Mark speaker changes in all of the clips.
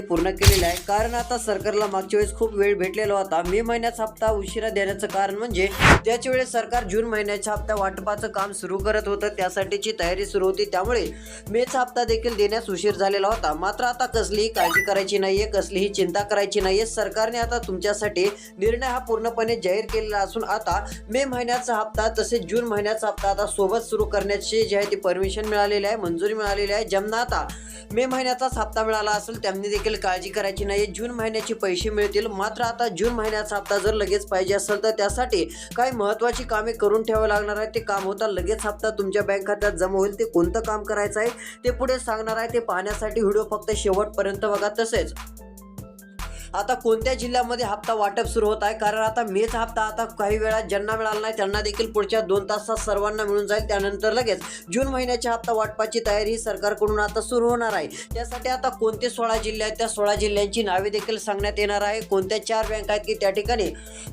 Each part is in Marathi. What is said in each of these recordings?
Speaker 1: पूर्ण केलेलं आहे. कारण आता सरकारला मागच्या वेळेस खूप वेळ भेटलेला होता. मे महिन्याचा हप्ता उशिरा देण्याचं कारण म्हणजे त्याच्या वेळेस सरकार जून महिन्याच्या हप्ता वाटपाचं काम सुरू करत होतं त्यासाठीची तयारी सुरू होती. त्यामुळे मेचा हप्ता देखील देण्यास उशीर झालेला होता. मात्र आता कसलीही काळजी करायची नाहीये कसलीही चिंता करायची नाहीये. सरकारने आता तुमच्यासाठी निर्णय हा पूर्णपणे जाहीर केलेला असून आता मे महिन्याचा हप्ता तसेच जून महिन्याचा हप्ता आता सोबत सुरू करण्याची जी आहे ती परमिशन मिळालेली आहे मंजुरी मिळालेली आहे. ज्यांना आता मे महिन्याचाच हप्ता मिळाला असेल त्यांनी देखील काळजी करायची नाही जून महिन्याचे पैसे मिळतील. मात्र आता जून महिन्याचा हप्ता जर लगेच पाहिजे असेल तर त्यासाठी काही महत्त्वाची कामे करून ठेवावं लागणार आहे ते काम होता लगेच हप्ता तुमच्या बँक खात्यात जमा होईल. ते कोणतं काम करायचं आहे ते पुढे सांगणार आहे. ते पाहण्यासाठी व्हिडिओ फक्त शेवटपर्यंत बघा. तसेच आता कोणत्या जिल्ह्यामध्ये हप्ता वाटप सुरू होत आहे? कारण आता मेचा हप्ता आता काही वेळा ज्यांना मिळाला नाही त्यांना देखील पुढच्या दोन तासात सर्वांना मिळून जाईल त्यानंतर लगेच जून महिन्याच्या हप्ता वाटपाची तयारी ही सरकारकडून आता सुरू होणार आहे. त्यासाठी आता कोणते सोळा जिल्हे आहेत? त्या सोळा जिल्ह्यांची नावे देखील सांगण्यात येणार आहे. कोणत्या चार बँक आहेत की त्या ठिकाणी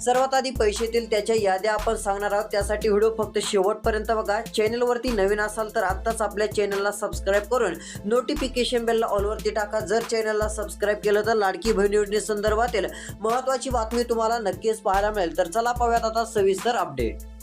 Speaker 1: सर्वात आधी पैसे येतील त्याच्या याद्या आपण सांगणार आहोत. त्यासाठी व्हिडिओ फक्त शेवटपर्यंत बघा. चॅनलवरती नवीन असाल तर आत्ताच आपल्या चॅनलला सबस्क्राईब करून नोटिफिकेशन बेलला ऑलवरती टाका. जर चॅनलला सबस्क्राईब केलं तर लाडकी बहीण संदर्भातील महत्वाची बातमी तुम्हाला नक्कीच पाहायला मिळेल. तर चला पाहूयात आता सविस्तर अपडेट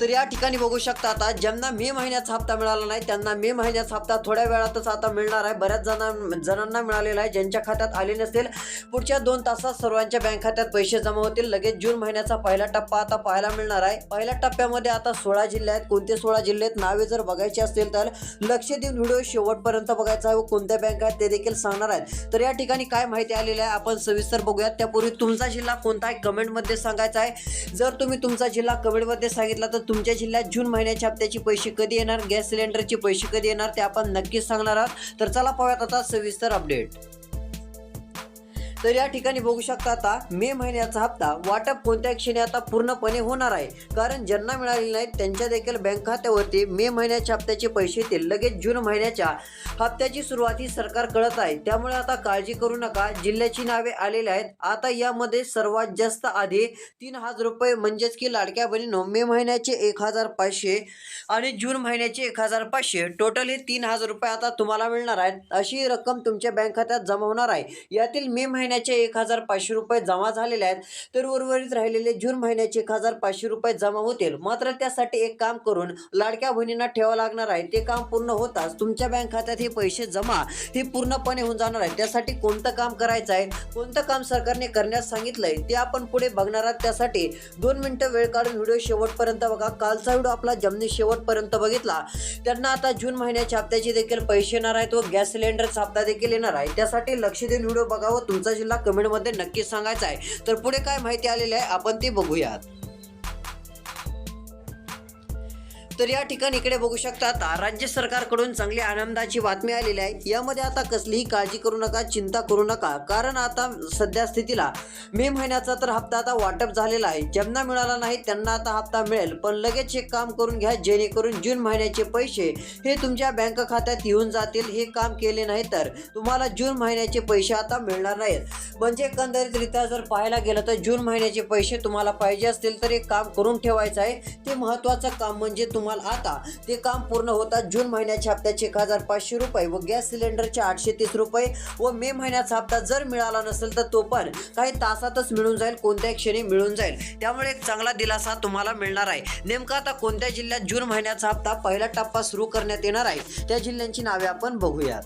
Speaker 1: तर या ठिकाणी बघू शकता आता ज्यांना मे महिन्याचा हप्ता मिळाला नाही त्यांना मे महिन्याचा हप्ता थोड्या वेळातच आता मिळणार आहे. बऱ्याच जणां जणांना मिळालेला आहे ज्यांच्या खात्यात आले नसेल पुढच्या दोन तासात सर्वांच्या बँक खात्यात पैसे जमा होतील. लगेच जून महिन्याचा पहिला टप्पा आता पाहायला मिळणार आहे. पहिल्या टप्प्यामध्ये आता सोळा जिल्हे आहेत. कोणते सोळा जिल्हे आहेत नावे जर बघायचे असतील तर लक्ष देऊन व्हिडिओ शेवटपर्यंत बघायचा आहे व कोणत्या बँक आहेत ते देखील सांगणार आहेत. तर या ठिकाणी काय माहिती आलेली आहे आपण सविस्तर बघूयात. त्यापूर्वी तुमचा जिल्हा कोणता आहे कमेंटमध्ये सांगायचा आहे. जर तुम्ही तुमचा जिल्हा कमेंटमध्ये सांगितला तर तुमच्या जिल्ह्यात जून महिन्याच्या हप्त्याचे पैसे कधी येणार? गॅस सिलेंडरचे पैसे कधी येणार? ते आपण नक्कीच सांगणार आहोत. तर चला पाहूयात आता सविस्तर अपडेट. तर या ठिकाणी बघू शकता आता मे महिन्याचा हप्ता वाटप कोणत्या क्षणी आता पूर्णपणे होणार आहे? कारण ज्यांना मिळालेले नाहीत त्यांच्या देखील बँक खात्यावरती मे महिन्याच्या हप्त्याचे पैसे येतील. लगेच जून महिन्याच्या हप्त्याची सुरुवात ही सरकार कळत आहे. त्यामुळे आता काळजी करू नका. जिल्ह्याची नावे आलेली आहेत. आता यामध्ये सर्वात जास्त आधी तीन हजार रुपये म्हणजेच की लाडक्या बहिणीनो मे महिन्याचे एक हजार पाचशे आणि जून महिन्याचे एक हजार पाचशे. टोटल हे तीन हजार रुपये आता तुम्हाला मिळणार आहेत. अशी रक्कम तुमच्या बँक खात्यात जमा होणार आहे. यातील मे महिन्या महिन्याचे एक हजार पाचशे रुपये जमा झालेले आहेत तर उर्वरित राहिलेले जून महिन्याचे एक हजार पाचशे रुपये जमा होतील. मात्र त्यासाठी एक काम करून लाडक्या बहिणींना ठेवावं लागणार आहे. ते काम पूर्ण होताच तुमच्या बँक खात्यात हे पैसे जमा हे पूर्णपणे होऊन जाणार आहे. त्यासाठी कोणतं काम करायचं आहे? कोणतं काम सरकारने करण्यास सांगितलंय? ते आपण पुढे बघणार आहात. त्यासाठी दोन मिनिटं वेळ काढून व्हिडिओ शेवटपर्यंत बघा. कालचा व्हिडिओ आपला जमनी शेवटपर्यंत बघितला. त्यांना आता जून महिन्याच्या हप्त्याचे देखील पैसे येणार आहेत व गॅस सिलेंडरचा हप्ता देखील येणार आहे. त्यासाठी लक्ष देऊन व्हिडिओ बघा तुमचा जिल्हा कमेंटमध्ये नक्कीच सांगायचा आहे. तर पुढे काय माहिती आलेली आहे आपण ते बघूयात. तर या ठिकाणी इकडे बघू शकतात आता राज्य सरकारकडून चांगली आनंदाची बातमी आलेली आहे. यामध्ये आता कसलीही काळजी करू नका चिंता करू नका. कारण आता सध्या स्थितीला मे महिन्याचा तर हप्ता आता वाटप झालेला आहे. ज्यांना मिळाला नाही त्यांना आता हप्ता मिळेल. पण लगेच एक काम करून घ्या जेणेकरून जून महिन्याचे पैसे हे तुमच्या बँक खात्यात येऊन जातील. हे काम केले नाही तर तुम्हाला जून महिन्याचे पैसे आता मिळणार नाहीत. म्हणजे एकंदरीतरित्या जर पाहायला गेलं तर जून महिन्याचे पैसे तुम्हाला पाहिजे असतील तर एक काम करून ठेवायचं आहे. ते महत्त्वाचं काम म्हणजे तुम्हाला आता ते काम पूर्ण होतात जून महिन्याच्या हप्त्याचे एक हजार पाचशे रुपये व गॅस सिलेंडरचे आठशे तीस रुपये व मे महिन्याचा हप्ता जर मिळाला नसेल तर तो पण काही तासातच मिळून जाईल कोणत्याही क्षणी मिळून जाईल. त्यामुळे एक चांगला दिलासा तुम्हाला मिळणार आहे. नेमका आता कोणत्या जिल्ह्यात जून महिन्याचा हप्ता पहिला टप्पा सुरू करण्यात येणार आहे त्या जिल्ह्यांची नावे आपण बघूयात.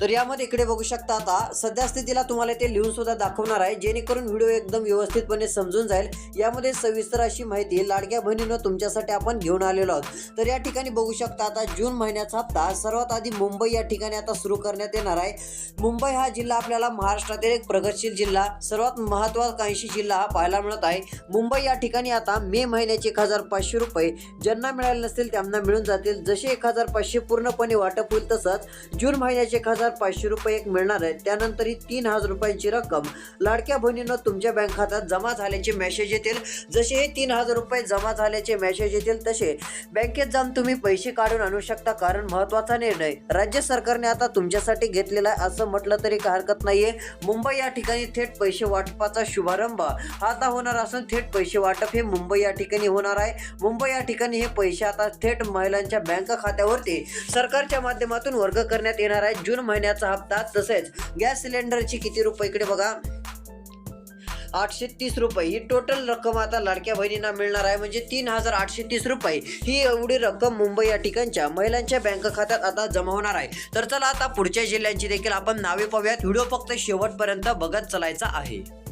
Speaker 1: तर यामध्ये इकडे बघू शकता आता सध्या स्थितीला तुम्हाला ते लिहून सुद्धा दाखवणार आहे जेणेकरून व्हिडिओ एकदम व्यवस्थितपणे समजून जाईल. यामध्ये सविस्तर अशी माहिती लाडक्या बहिणीनं तुमच्यासाठी आपण घेऊन आलेलो आहोत. तर या ठिकाणी बघू शकता आता जून महिन्याचा हप्ता सर्वात आधी मुंबई या ठिकाणी आता सुरू करण्यात येणार आहे. मुंबई हा जिल्हा आपल्याला महाराष्ट्रातील एक प्रगतशील जिल्हा सर्वात महत्वाकांक्षी जिल्हा हा पाहायला मिळत आहे. मुंबई या ठिकाणी आता मे महिन्याचे एक हजार पाचशे रुपये ज्यांना मिळाले नसतील त्यांना मिळून जातील. जसे एक हजार पाचशे पूर्णपणे वाटप होईल तसंच जून महिन्याचे एक हजार हजार पाचशे रुपये एक मिळणार आहे. त्यानंतर ही तीन हजार रुपयांची रक्कम लाडक्या बहिणीनं तुमच्या बँक खात्यात जमा झाल्याचे मेसेज येतील. जसे हे तीन हजार रुपये जमा झाल्याचे मेसेज येतील तसे बँकेत जाऊन तुम्ही पैसे काढून आणू शकता कारण महत्त्वाचा निर्णय. राज्य सरकारने आता तुमच्यासाठी घेतलेला आहे असं म्हटलं तरी काही हरकत नाहीये. मुंबई या ठिकाणी थेट पैसे वाटपाचा शुभारंभ आता होणार असून थेट पैसे वाटप हे मुंबई या ठिकाणी होणार आहे. मुंबई या ठिकाणी हे पैसे आता थेट महिलांच्या बँक खात्यावरती सरकारच्या माध्यमातून वर्ग करण्यात येणार आहे. जून महिन्याचा हप्ता. तसेच गॅस सिलेंडरची किती रुपये इकडे बघा. आठशे तीस रुपये. ही टोटल रक्कम आता लाडक्या बहिणींना मिळणार आहे. म्हणजे तीन हजार आठशे तीस रुपये. ही एवढी रक्कम मुंबई या ठिकाणच्या महिलांच्या बँक खात्यात आता जमा होणार आहे. तर चला आता पुढच्या जिल्ह्यांची देखील आपण नावे पाहूयात. व्हिडिओ फक्त शेवटपर्यंत बघत चलायचा आहे.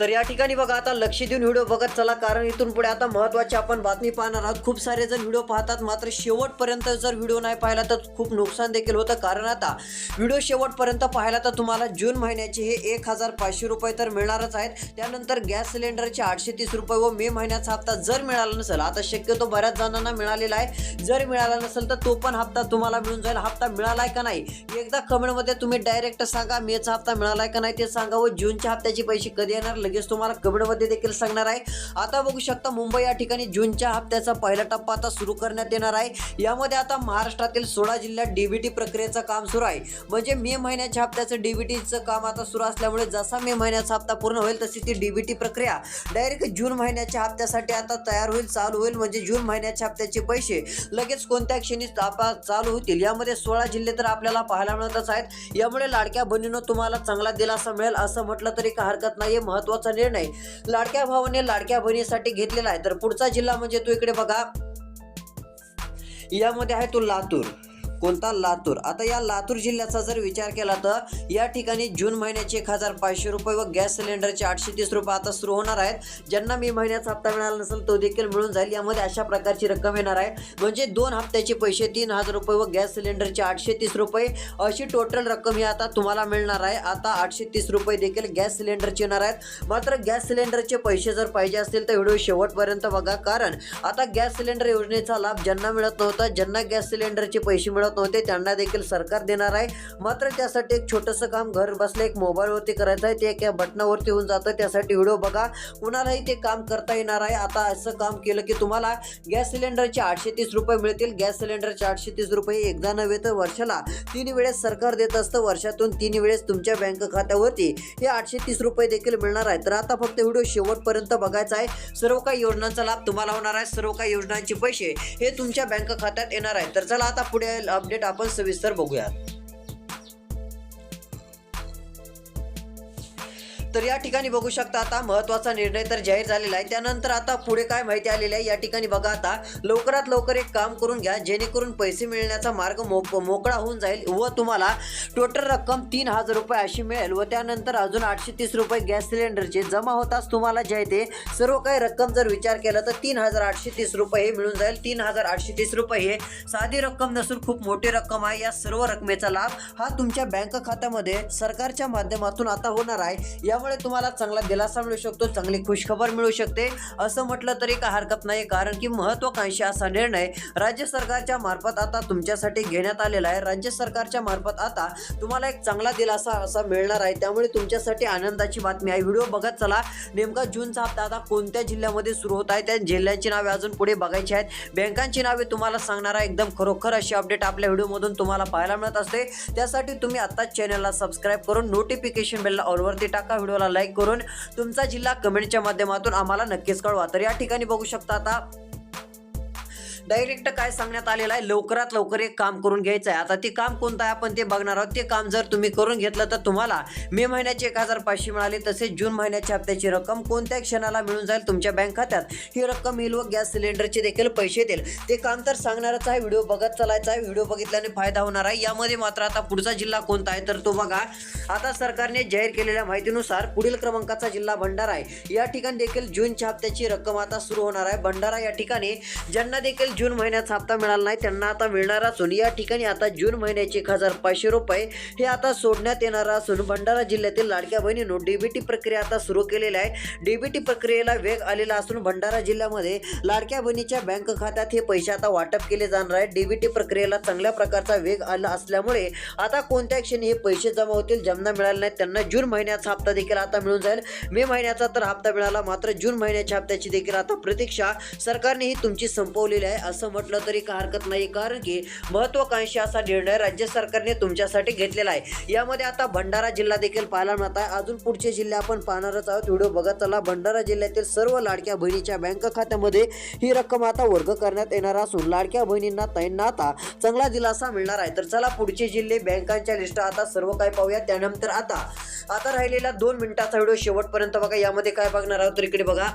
Speaker 1: तर या ठिकाणी बघा आता लक्ष देऊन व्हिडिओ बघत चला कारण इथून पुढे आता महत्त्वाची आपण बातमी पाहणार आहोत. खूप सारे जण व्हिडिओ पाहतात मात्र शेवटपर्यंत जर व्हिडिओ नाही पाहिला तर खूप नुकसान देखील होतं. कारण आता व्हिडिओ शेवटपर्यंत पाहिला तर तुम्हाला जून महिन्याचे हे एक हजार पाचशे रुपये तर मिळणारच आहेत. त्यानंतर गॅस सिलेंडरचे आठशे तीस रुपये व मे महिन्याचा हप्ता जर मिळाला नसेल आता शक्यतो बऱ्याच जणांना मिळालेला आहे. जर मिळाला नसेल तर तो पण हप्ता तुम्हाला मिळून जाईल. हप्ता मिळालाय का नाही? एकदा कमेंटमध्ये तुम्ही डायरेक्ट सांगा मेचा हप्ता मिळालाय का नाही ते सांगा व जूनच्या हप्त्याचे पैसे कधी येणार? लगेच तुम्हाला कमेंटमध्ये देखील सांगणार आहे. आता बघू शकता मुंबई या ठिकाणी जूनच्या हप्त्याचा पहिला टप्पा आता सुरू करण्यात येणार आहे. यामध्ये आता महाराष्ट्रातील सोळा जिल्ह्यात डीबीटी प्रक्रियेचं काम सुरू आहे. म्हणजे मे महिन्याच्या हप्त्याचं डीबीटीचं काम आता सुरू असल्यामुळे जसा मे महिन्याचा हप्ता पूर्ण होईल तशी ती डीबीटी प्रक्रिया डायरेक्ट जून महिन्याच्या हप्त्यासाठी आता तयार होईल चालू होईल. म्हणजे जून महिन्याच्या हप्त्याचे पैसे लगेच कोणत्या क्षणी चालू होतील. यामध्ये सोळा जिल्हे तर आपल्याला पाहायला मिळतच आहेत. यामुळे लाडक्या बहिणीनं तुम्हाला चांगला दिलासा मिळेल. असं म्हटलं तरी काही हरकत नाही महत्त्वाचा निर्णय लाडक्या भावाने लाडक्या बहिणीसाठी घेतलेला आहे. तर पुढचा जिल्हा म्हणजे तो इकडे बघा. यामध्ये आहे तो लातूर. कोणता लातूर? आता या लातूर जिल्ह्याचा जर विचार केला तर या ठिकाणी जून महिन्याचे एक हजार पाचशे रुपये व गॅस सिलेंडरचे आठशे तीस रुपये आता सुरू होणार आहेत. ज्यांना मे महिन्याचा हप्ता मिळाला नसेल तो देखील मिळून जाईल. यामध्ये अशा प्रकारची रक्कम येणार आहे. म्हणजे दोन हप्त्याचे पैसे तीन हजार रुपये व गॅस सिलेंडरचे आठशे तीस रुपये अशी टोटल रक्कम ही आता तुम्हाला मिळणार आहे. आता आठशे तीस रुपये देखील गॅस सिलेंडरचे येणार आहेत. मात्र गॅस सिलेंडरचे पैसे जर पाहिजे असतील तर व्हिडिओ शेवटपर्यंत बघा. कारण आता गॅस सिलेंडर योजनेचा लाभ ज्यांना मिळत नव्हता ज्यांना गॅस सिलेंडरचे पैसे मिळत नव्हते त्यांना देखील सरकार देणार आहे. मात्र त्यासाठी एक छोटंसं काम घर बसल्या एक मोबाईलवरती करायचं आहे ते एका बटनावरती होऊन जातं. त्यासाठी व्हिडिओ बघा. कुणालाही ते काम करता येणार आहे. आता असं काम केलं की तुम्हाला गॅस सिलेंडरचे आठशे तीस रुपये मिळतील. गॅस सिलेंडरचे आठशे तीस रुपये एकदा नव्हे तर वर्षाला तीन वेळेस सरकार देत असतं. वर्षातून तीन वेळेस तुमच्या बँक खात्यावरती हे आठशे तीस रुपये देखील मिळणार आहे. तर आता फक्त व्हिडिओ शेवटपर्यंत बघायचा आहे. सर्व काही योजनांचा लाभ तुम्हाला होणार आहे. सर्व काही योजनांचे पैसे हे तुमच्या बँक खात्यात येणार आहे. तर चला आता पुढे अपडेट आपण सविस्तर बघूयात. तर या ठिकाणी बघू शकता आता महत्त्वाचा निर्णय तर जाहीर झालेला आहे. त्यानंतर आता पुढे काय माहिती आलेली आहे? या ठिकाणी बघा आता लवकरात लवकर एक काम करून घ्या जेणेकरून पैसे मिळण्याचा मार्ग मोक मोकळा होऊन जाईल व तुम्हाला टोटल रक्कम तीन हजार रुपये अशी मिळेल व त्यानंतर अजून आठशे तीस रुपये गॅस सिलेंडरचे जमा होताच तुम्हाला जे आहे ते सर्व काही रक्कम जर विचार केला तर तीन हजार आठशे तीस रुपये हे मिळून जाईल. तीन हजार आठशे तीस रुपये हे साधी रक्कम नसून खूप मोठी रक्कम आहे. या सर्व रकमेचा लाभ हा तुमच्या बँक खात्यामध्ये सरकारच्या माध्यमातून आता होणार आहे. यामुळे तुम्हाला चांगला दिलासा मिळू शकतो चांगली खुशखबर मिळू शकते. असं म्हटलं तरी काय हरकत नाही कारण की महत्वाकांक्षी असा निर्णय राज्य सरकारच्या मार्फत आता तुमच्यासाठी घेण्यात आलेला आहे. राज्य सरकारच्या मार्फत आता तुम्हाला एक चांगला दिलासा असा मिळणार आहे. त्यामुळे तुमच्यासाठी आनंदाची बातमी आहे. व्हिडिओ बघत चला. नेमका जूनचा हप्ता आता कोणत्या जिल्ह्यामध्ये सुरू होत आहे? त्या जिल्ह्यांची नावे अजून पुढे बघायची आहेत. बँकांची नावे तुम्हाला सांगणार आहे. एकदम खरोखर अशी अपडेट आपल्या व्हिडिओमधून तुम्हाला पाहायला मिळत असते. त्यासाठी तुम्ही आत्ताच चॅनलला सबस्क्राईब करून नोटिफिकेशन बेलला ऑलवरती टाका. व्हिडिओला लाईक करून तुमचा जिल्हा कमेंटच्या माध्यमातून आम्हाला नक्कीच कळवा. तर या ठिकाणी बघू शकता आता डायरेक्ट काय सांगण्यात आलेलं आहे? लवकरात लवकर एक काम करून घ्यायचं आहे आता ते काम कोणतं आहे? आपण ते बघणार आहोत. ते काम जर तुम्ही करून घेतलं तर तुम्हाला मे महिन्याचे एक हजार पाचशे मिळाले तसेच जून महिन्याच्या हप्त्याची रक्कम कोणत्या क्षणाला मिळून जाईल तुमच्या बँक खात्यात? ही रक्कम येईल व गॅस सिलेंडरचे देखील पैसे देईल. ते काम तर सांगणारच आहे. व्हिडिओ बघत चालायचा आहे. व्हिडिओ बघितल्याने फायदा होणार आहे. यामध्ये मात्र आता पुढचा जिल्हा कोणता आहे? तर तो बघा. आता सरकारने जाहीर केलेल्या माहितीनुसार पुढील क्रमांकाचा जिल्हा भंडारा आहे. या ठिकाणी देखील जूनच्या हप्त्याची रक्कम आता सुरू होणार आहे. भंडारा या ठिकाणी ज्यांना देखील जून महिन्याचा हप्ता मिळाला नाही. त्यांना आता मिळणार असून या ठिकाणी आता जून महिन्याचे एक हजार पाचशे रुपये हे आता सोडण्यात येणार असून भंडारा जिल्ह्यातील लाडक्या बहिणीनो डीबीटी प्रक्रिया आता सुरू केलेली आहे. डीबीटी प्रक्रियेला वेग आलेला असून भंडारा जिल्ह्यामध्ये लाडक्या बहिणीच्या बँक खात्यात हे पैसे आता वाटप केले जाणार आहे डीबीटी प्रक्रियेला चांगल्या प्रकारचा वेग आला असल्यामुळे आता कोणत्या क्षणी हे पैसे जमा होतील ज्यांना मिळाले नाहीत त्यांना जून महिन्याचा हप्ता देखील आता मिळून जाईल. मे महिन्याचा तर हप्ता मिळाला मात्र जून महिन्याच्या हप्त्याची देखील आता प्रतीक्षा सरकारने ही तुमची संपवलेली आहे. असं म्हटलं तरी का हरकत नाही कारण की महत्वाकांक्षी असा निर्णय राज्य सरकारने तुमच्यासाठी घेतलेला आहे. यामध्ये आता भंडारा जिल्हा देखील पाहायला मिळत आहे. अजून पुढचे जिल्हे आपण पाहणारच आहोत. व्हिडिओ बघत चला. भंडारा जिल्ह्यातील सर्व लाडक्या बहिणीच्या बँक खात्यामध्ये ही रक्कम आता वर्ग करण्यात येणार असून लाडक्या बहिणींना त्यांना आता चांगला दिलासा मिळणार आहे. तर चला पुढचे जिल्हे बँकांच्या लिस्ट आता सर्व काय पाहूया. त्यानंतर आता आता राहिलेला दोन मिनिटाचा व्हिडिओ शेवटपर्यंत बघा. यामध्ये काय बघणार आहोत तर इकडे बघा.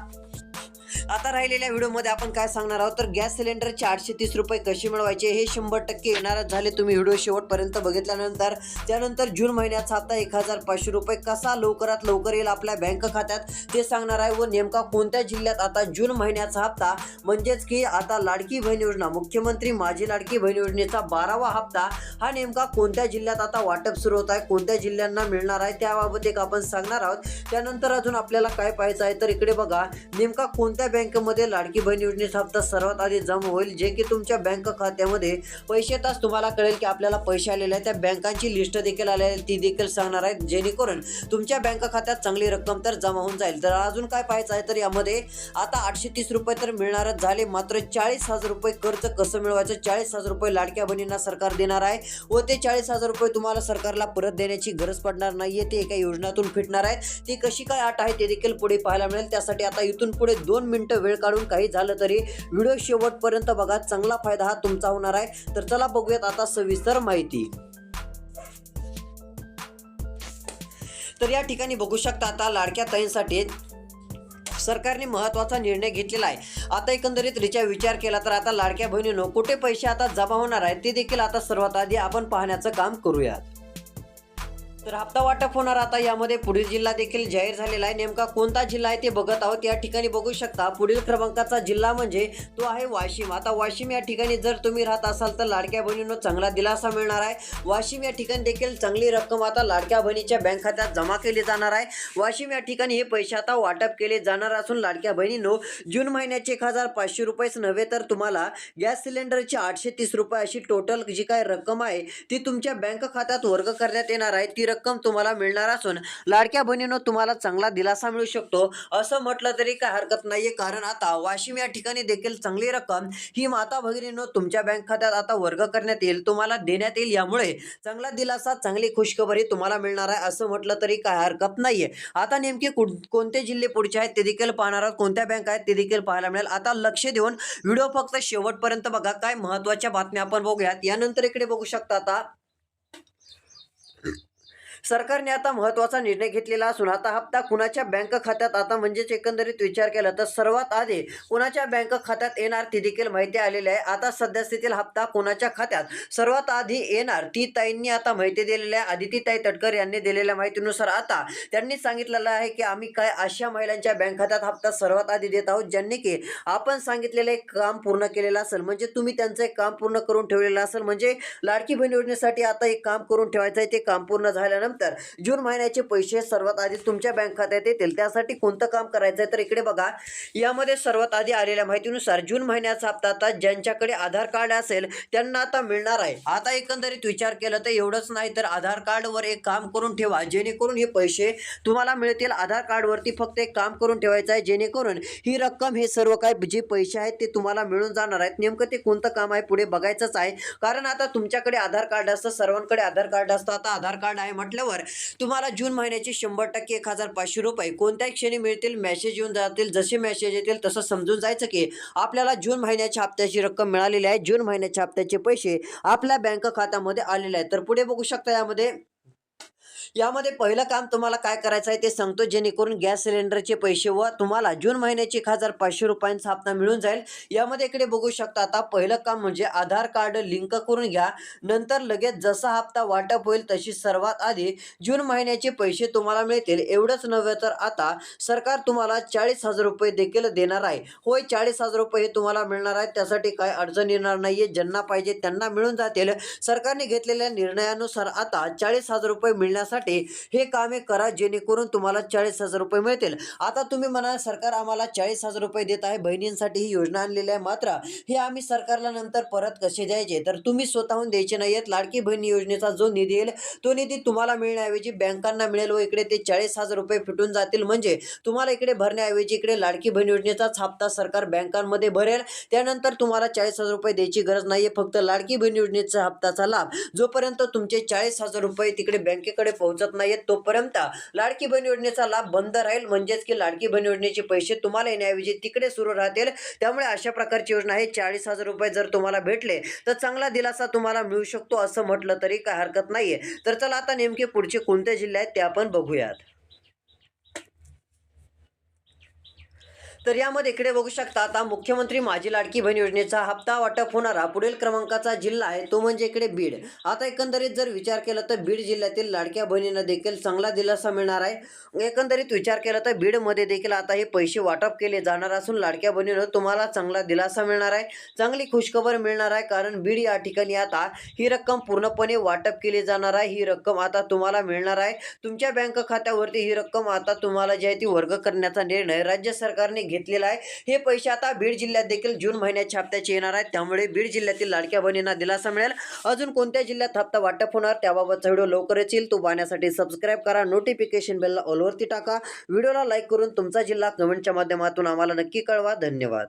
Speaker 1: आता राहिलेल्या व्हिडिओमध्ये आपण काय सांगणार आहोत? तर गॅस सिलेंडर चारशे तीस रुपये कसे मिळवायचे हे शंभर टक्के येणारच झाले. तुम्ही व्हिडिओ शेवटपर्यंत बघितल्यानंतर त्यानंतर जून महिन्याचा हप्ता एक हजार पाचशे रुपये कसा लवकरात लवकर येईल आपल्या बँक खात्यात ते सांगणार आहे व नेमका कोणत्या जिल्ह्यात आता जून महिन्याचा हप्ता म्हणजेच की आता लाडकी बहीण योजना मुख्यमंत्री माझी लाडकी बहीण योजनेचा बारावा हप्ता हा नेमका कोणत्या जिल्ह्यात आता वाटप सुरू होत आहे कोणत्या जिल्ह्यांना मिळणार आहे त्याबाबत एक आपण सांगणार आहोत. त्यानंतर अजून आपल्याला काय पाहायचं आहे तर इकडे बघा नेमका कोणत्या बँकेमध्ये लाडकी बहीण योजनेचा हप्ता सर्वात आधी जमा होईल जे की तुमच्या बँक खात्यामध्ये पैसे तास तुम्हाला कळेल की आपल्याला पैसे आलेले आहेत. त्या बँकांची लिस्ट देखील आलेली आहे. ती देखील सांगणार आहेत जेणेकरून तुमच्या बँक खात्यात चांगली रक्कम तर जमा होऊन जाईल. तर अजून काय पाहायचं आहे तर यामध्ये आता आठशे तीस रुपये तर मिळणारच झाले. मात्र चाळीस हजार रुपये कर्ज कसं मिळवायचं? चाळीस हजार रुपये लाडक्या बहिणींना सरकार देणार आहे व ते चाळीस हजार रुपये तुम्हाला सरकारला परत देण्याची गरज पडणार नाहीये. ते एका योजनातून फिटणार आहे ती कशी काय आट आहे ते देखील पुढे पाहायला मिळेल. त्यासाठी आता इथून पुढे दोन मिनिट वेळ काढून काही झालं तरी व्हिडिओ शेवटपर्यंत बघा चांगला फायदा हा तुमचा होणार आहे. तर चला बघूयात आता सविस्तर माहिती. तर या ठिकाणी बघू शकता आता लाडक्या ताईंसाठी सरकारने महत्त्वाचा निर्णय घेतलेला आहे. आता एकंदरीत रिचा विचार केला तर आता लाडक्या बहिणीनं कुठे पैसे आता जमा होणार आहेत ते देखील आता सर्वात आधी आपण पाहण्याचं काम करूयात. तर हप्ता वाटप होणार आता. यामध्ये पुढील जिल्हा देखील जाहीर झालेला आहे. नेमका कोणता जिल्हा आहे ते बघत आहोत. या ठिकाणी बघू शकता पुढील क्रमांकाचा जिल्हा म्हणजे तो आहे वाशिम. आता वाशिम या ठिकाणी जर तुम्ही राहत असाल तर लाडक्या बहिणींनो चांगला दिलासा मिळणार आहे. वाशिम या ठिकाणी देखील चांगली रक्कम आता लाडक्या बहिणीच्या बँक खात्यात जमा केली जाणार आहे. वाशिम या ठिकाणी हे पैसे आता वाटप केले जाणार असून लाडक्या बहिणींनो जून महिन्याचे एक हजार पाचशे रुपयेच नव्हे तर तुम्हाला गॅस सिलेंडरची आठशे तीस रुपये अशी टोटल जी काय रक्कम आहे ती तुमच्या बँक खात्यात वर्ग करण्यात येणार आहे. ती रक्कम तुम्हाला मिळणार असून लाडक्या बहिणीनं तुम्हाला चांगला दिलासा मिळू शकतो. असं म्हटलं तरी काय हरकत नाहीये. कारण आता वाशिम या ठिकाणी देखील चांगली रक्कम ही माता भगिनीनं तुमच्या बँक खात्यात आता वर्ग करण्यात येईल तुम्हाला देण्यात येईल. यामुळे चांगला दिलासा चांगली खुशखबरी तुम्हाला मिळणार आहे असं म्हटलं तरी काय हरकत नाहीये. आता नेमके कोणते जिल्हे पुढचे आहेत ते देखील पाहणार आहोत. कोणत्या बँक आहेत ते देखील पाहायला मिळेल. आता लक्ष देऊन व्हिडिओ फक्त शेवटपर्यंत बघा. काय महत्त्वाच्या बातम्या आपण बघूयात. यानंतर इकडे बघू शकता आता सरकारने आता महत्त्वाचा निर्णय घेतलेला असून आता हप्ता कुणाच्या बँक खात्यात? आता म्हणजेच एकंदरीत विचार केला तर सर्वात आधी कुणाच्या बँक खात्यात येणार ती देखील माहिती आलेली आहे. आता सद्यस्थितीला हप्ता कुणाच्या खात्यात? सर्वात आधी येणार ती ताईंनी आता माहिती दिलेली आहे. आदितीताई तटकर यांनी दिलेल्या माहितीनुसार आता त्यांनी सांगितलेलं आहे की आम्ही काय अशा महिलांच्या बँक खात्यात हप्ता सर्वात आधी देत आहोत ज्यांनी की आपण सांगितलेलं एक काम पूर्ण केलेलं असेल. म्हणजे तुम्ही त्यांचं एक काम पूर्ण करून ठेवलेलं असेल. म्हणजे लाडकी बहीण योजनेसाठी आता एक काम करून ठेवायचं आहे. ते काम पूर्ण झाल्यानंतर जून महिन्याचे पैसे सर्वात आधी तुमच्या बँक खात्यात येतील. त्यासाठी कोणतं काम करायचं आहे तर इकडे बघा. यामध्ये सर्वात आधी आलेल्या माहितीनुसार जून महिन्याचा हप्ता आता ज्यांच्याकडे आधार कार्ड असेल त्यांना आता मिळणार आहे. आता एकंदरीत विचार केला तर एवढंच नाही तर आधार कार्डवर एक काम करून ठेवा. जेणेकरून हे पैसे तुम्हाला मिळतील. आधार कार्डवरती फक्त एक काम करून ठेवायचं आहे. जेणेकरून ही रक्कम हे सर्व काय जे पैसे आहेत ते तुम्हाला मिळून जाणार आहेत. नेमकं ते कोणतं काम आहे पुढे बघायचंच आहे. कारण आता तुमच्याकडे आधार कार्ड असतं सर्वांकडे आधार कार्ड असतं. आता आधार कार्ड आहे म्हटलं म्हटल्यावर तुम्हाला जून महिन्याचे शंभर टक्के एक हजार पाचशे रुपये कोणत्याही क्षणी मिळतील मेसेज येऊन जातील. जसे मेसेज येतील तसं समजून जायचं की आपल्याला जून महिन्याच्या हप्त्याची रक्कम मिळालेली आहे. जून महिन्याच्या हप्त्याचे पैसे आपल्या बँक खात्यामध्ये आलेले आहेत. तर पुढे बघू शकता यामध्ये यामध्ये पहिलं काम तुम्हाला काय करायचं आहे ते सांगतो जेणेकरून गॅस सिलेंडरचे पैसे व तुम्हाला जून महिन्याचे एक हजार पाचशे रुपयांचा हप्ता मिळून जाईल. यामध्ये इकडे बघू शकता आता पहिलं काम म्हणजे आधार कार्ड लिंक करून घ्या. नंतर लगेच जसा हप्ता वाटप होईल तशी सर्वात आधी जून महिन्याचे पैसे तुम्हाला मिळतील. एवढंच नव्हे तर आता सरकार तुम्हाला चाळीस हजार रुपये देखील देणार आहे. होय चाळीस हजार रुपये हे तुम्हाला मिळणार आहेत त्यासाठी काय अडचण येणार नाहीये. ज्यांना पाहिजे त्यांना मिळून जातील. सरकारने घेतलेल्या निर्णयानुसार आता चाळीस हजार रुपये मिळण्यासाठी हे कामे करा जेणेकरून तुम्हाला चाळीस हजार रुपये मिळतील. आता तुम्ही म्हणाल सरकार आम्हाला चाळीस हजार रुपये देत आहे बहिणींसाठी ही योजना आणलेली आहे मात्र हे आम्ही सरकारला नंतर परत कसे द्यायचे? तर तुम्ही स्वतःहून द्यायचे नाही आहेत लाडकी बहिणी योजनेचा जो निधी येईल तो निधी तुम्हाला मिळण्याऐवजी बँकांना मिळेल व इकडे ते चाळीस हजार रुपये फिटून जातील. म्हणजे तुम्हाला इकडे भरण्याऐवजी इकडे लाडकी बहीण योजनेचाच हप्ता सरकार बँकांमध्ये भरेल. त्यानंतर तुम्हाला चाळीस हजार रुपये द्यायची गरज नाहीये. फक्त लाडकी बहीण योजनेचा हप्ताचा लाभ जोपर्यंत तुमचे चाळीस हजार रुपये तिकडे बँकेकडे पोहोचत नाहीत तोपर्यंत लाडकी बहीण योजनेचा लाभ बंद राहील. म्हणजेच की लाडकी बहीण योजनेचे पैसे तुम्हाला येण्याऐवजी तिकडे सुरू राहतील. त्यामुळे अशा प्रकारची योजना आहे. चाळीस हजार रुपये जर तुम्हाला भेटले तर चांगला दिलासा तुम्हाला मिळू शकतो असं म्हटलं तरी काय हरकत नाहीये. तर चला आता नेमके पुढचे कोणते जिल्हे आहेत ते आपण बघूयात. तर यामध्ये इकडे बघू शकता आता मुख्यमंत्री माझी लाडकी बहीण योजनेचा हप्ता वाटप होणारा पुढील क्रमांकाचा जिल्हा आहे तो म्हणजे इकडे बीड. आता एकंदरीत जर विचार केला तर बीड जिल्ह्यातील लाडक्या बहिणींना देखील चांगला दिलासा मिळणार आहे. एकंदरीत विचार केला तर बीडमध्ये देखील आता हे पैसे वाटप केले जाणार असून लाडक्या बहिणीनं तुम्हाला चांगला दिलासा मिळणार आहे चांगली खुशखबर मिळणार आहे कारण बीड या ठिकाणी आता ही रक्कम पूर्णपणे वाटप केली जाणार आहे. ही रक्कम आता तुम्हाला मिळणार आहे. तुमच्या बँक खात्यावरती ही रक्कम आता तुम्हाला जी आहे ती वर्ग करण्याचा निर्णय राज्य सरकारने घेतलेला आहे. हे पैसे आता बीड जिल्ह्यात देखील जून महिन्याच्या हप्त्याचे येणार आहेत. त्यामुळे बीड जिल्ह्यातील लाडक्या बहिणींना दिलासा मिळेल. अजून कोणत्या जिल्ह्यात हप्ता वाटप होणार त्याबाबतचा व्हिडिओ लवकरच येईल तो पाहण्यासाठी सबस्क्राईब करा. नोटिफिकेशन बेलला ऑलवरती टाका. व्हिडिओला लाईक करून तुमचा जिल्हा कमेंटच्या माध्यमातून आम्हाला नक्की कळवा. धन्यवाद.